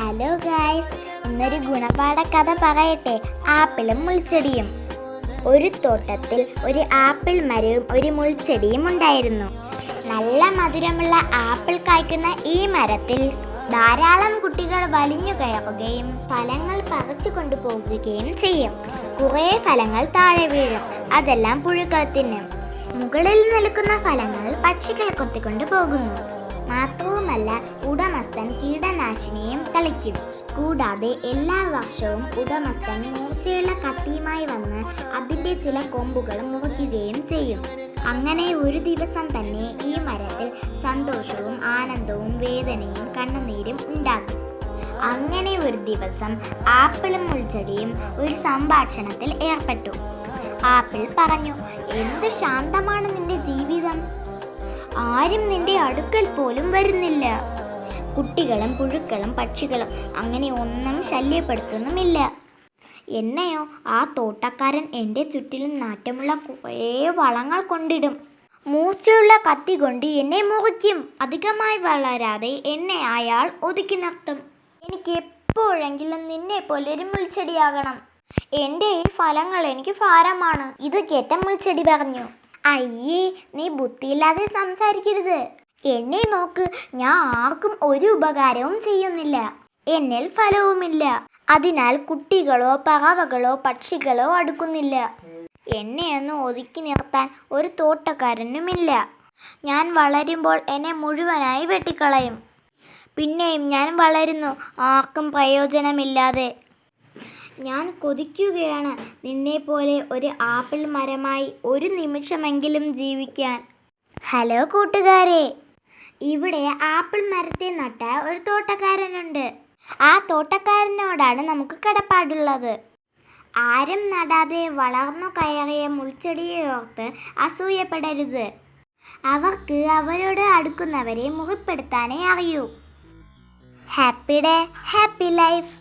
Hello guys ഇന്നൊരു ഗുണപാഠ കഥ പറയട്ടെ. ആപ്പിളും മുൾച്ചെടിയും. ഒരു തോട്ടത്തിൽ ഒരു ആപ്പിൾ മരവും ഒരു മുൾച്ചെടിയും ഉണ്ടായിരുന്നു. നല്ല മധുരമുള്ള ആപ്പിൾ കായ്ക്കുന്ന ഈ മരത്തിൽ ധാരാളം കുട്ടികൾ വലിഞ്ഞു കയറുകയും ഫലങ്ങൾ പറിച്ചു കൊണ്ടുപോകുകയും ചെയ്യും. കുറേ ഫലങ്ങൾ താഴെ വീഴും. അതെല്ലാം പുഴുക്കൾ തിന്നും മുകളിൽ നിൽക്കുന്ന ഫലങ്ങൾ പക്ഷികൾ കൊത്തിക്കൊണ്ടു പോകുന്നു മാത്രവുമല്ല ഉടമസ്ഥൻ കീടനാശിനിയും തളിക്കും. കൂടാതെ എല്ലാ വർഷവും ഉടമസ്ഥൻ മൂർച്ചയുള്ള കത്തിയുമായി വന്ന് അതിന്റെ ചില കൊമ്പുകൾ മുറിക്കുകയും ചെയ്യും. അങ്ങനെ ഒരു ദിവസം തന്നെ ഈ മരത്തിൽ സന്തോഷവും ആനന്ദവും വേദനയും കണ്ണുനീരും ഉണ്ടാകും. അങ്ങനെ ഒരു ദിവസം ആപ്പിളും മുൾച്ചെടിയും ഒരു സംഭാഷണത്തിൽ ഏർപ്പെട്ടു. ആപ്പിൾ പറഞ്ഞു എന്ത് ശാന്തമാണ് നിന്റെ ജീവിതം? ആരും നിന്റെ അടുക്കൽ പോലും വരുന്നില്ല. കുട്ടികളും പുഴുക്കളും പക്ഷികളും അങ്ങനെ ഒന്നും ശല്യപ്പെടുത്തുന്നുമില്ല. എന്നെയോ ആ തോട്ടക്കാരൻ എന്റെ ചുറ്റിലും നാറ്റമുള്ള കുറേ വളങ്ങൾ കൊണ്ടിടും. മൂർച്ചയുള്ള കത്തി കൊണ്ട് എന്നെ മുറിക്കും. അധികമായി വളരാതെ എന്നെ അയാൾ ഒതുക്കി നിർത്തും. എനിക്ക് എപ്പോഴെങ്കിലും നിന്നെ പോലെ ഒരു മുൾച്ചെടിയാകണം. എന്റെ ഈ ഫലങ്ങൾ എനിക്ക് ഭാരമാണ്. ഇത് കേട്ട മുൾച്ചെടി പറഞ്ഞു. അയ്യേ നീ ബുദ്ധിയില്ലാതെ സംസാരിക്കരുത്. എന്നെ നോക്ക് ഞാൻ ആർക്കും ഒരു ഉപകാരവും ചെയ്യുന്നില്ല. എന്നിൽ ഫലവുമില്ല. അതിനാൽ കുട്ടികളോ പറവകളോ പക്ഷികളോ അടുക്കുന്നില്ല. എന്നെ ഒന്ന് ഒതുക്കി നിർത്താൻ ഒരു തോട്ടക്കാരനുമില്ല. ഞാൻ വളരുമ്പോൾ എന്നെ മുഴുവനായി വെട്ടിക്കളയും. പിന്നെയും ഞാൻ വളരുന്നു ആർക്കും പ്രയോജനമില്ലാതെ. ഞാൻ കൊതിക്കുകയാണ്. നിന്നെ പോലെ ഒരു ആപ്പിൾ മരമായി ഒരു നിമിഷമെങ്കിലും ജീവിക്കാൻ. ഹലോ കൂട്ടുകാരെ. ഇവിടെ ആപ്പിൾ മരത്തെ നട്ട ഒരു തോട്ടക്കാരനുണ്ട്. ആ തോട്ടക്കാരനോടാണ് നമുക്ക് കടപ്പാടുള്ളത്. ആരും നടാതെ വളർന്നു കയറിയ മുൾച്ചെടിയെ ഓർത്ത് അസൂയപ്പെടരുത്. അവർക്ക് അവരോട് അടുക്കുന്നവരെ മുറിപ്പെടുത്താനേ അറിയൂ. Happy day happy life.